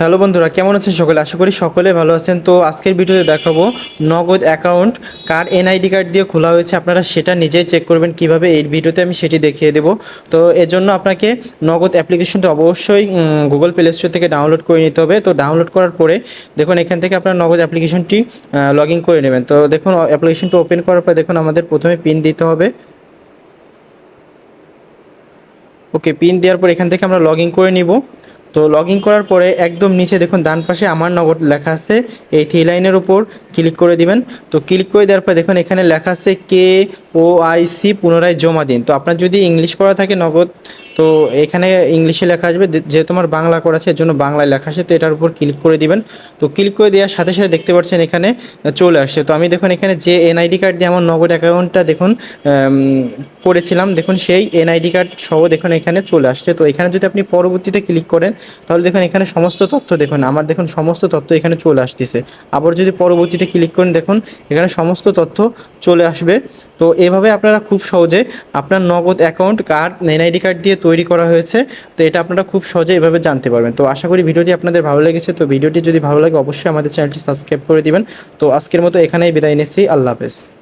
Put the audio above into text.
Hello বন্ধুরা, কেমন আছেন সকলে? আশা করি সকলে ভালো আছেন। তো আজকের ভিডিওতে দেখাবো নগদ অ্যাকাউন্ট কার এনআইডি কার্ড দিয়ে খোলা হয়েছে আপনারা সেটা নিজেই চেক করবেন কীভাবে এই ভিডিওতে আমি সেটি দেখিয়ে দেবো। তো এর জন্য আপনাকে নগদ অ্যাপ্লিকেশনটা অবশ্যই গুগল প্লে স্টোর থেকে ডাউনলোড করে নিতে হবে। তো ডাউনলোড করার পরে দেখুন, এখান থেকে আপনার নগদ অ্যাপ্লিকেশনটি লগ ইন করে নেবেন। তো দেখুন অ্যাপ্লিকেশনটা ওপেন করার পর দেখুন, আমাদের প্রথমে পিন দিতে হবে। ওকে পিন দেওয়ার পর এখান থেকে আমরা লগ ইন করে নিব। তো লগ ইন করার পরে একদম নিচে দেখুন ডান পাশে আমার নগদ লেখা আছে। এই থ্রি লাইনের উপর ক্লিক করে দিবেন। তো ক্লিক করে দেওয়ার পর দেখুন এখানে লেখা আছে কে ও আই সি পুনরায় জমা দিন। তো আপনার যদি ইংলিশ করা থাকে নগদ, তো এখানে ইংলিশে লেখা আসবে, যে- যেহেতু আমার বাংলা করা আছে এর জন্য বাংলায় লেখা আছে তো এটার উপর ক্লিক করে দিবেন। তো ক্লিক করে দেওয়ার সাথে সাথে দেখতে পাচ্ছেন এখানে চলে আসছে। তো আমি দেখুন এখানে যে এনআইডি কার্ড দিয়ে আমার নগদ অ্যাকাউন্টটা দেখুন করেছিলাম দেখুন সেই এনআইডি কার্ড সহ দেখুন এখানে চলে আসছে। তো এখানে যদি আপনি পরবর্তীতে ক্লিক করেন, তাহলে দেখুন এখানে সমস্ত তথ্য দেখুন, আমার দেখুন সমস্ত তথ্য এখানে চলে আসতেছে। আবার যদি পরবর্তীতে ক্লিক করেন, দেখুন এখানে সমস্ত তথ্য চলে আসবে। তো এভাবে আপনারা খুব সহজে আপনার নগদ অ্যাকাউন্ট কার্ড এনআইডি কার্ড দিয়ে তৈরি করা হয়েছে। তো এটা আপনারা খুব সহজে এভাবে জানতে পারবেন। তো আশা করি ভিডিওটি আপনাদের ভালো লেগেছে। তো ভিডিওটি যদি ভালো লাগে, অবশ্যই আমাদের চ্যানেলটি সাবস্ক্রাইব করে দিবেন। তো আজকের মতো এখানেই বিদায় নিচ্ছি। আল্লাহ হাফেজ।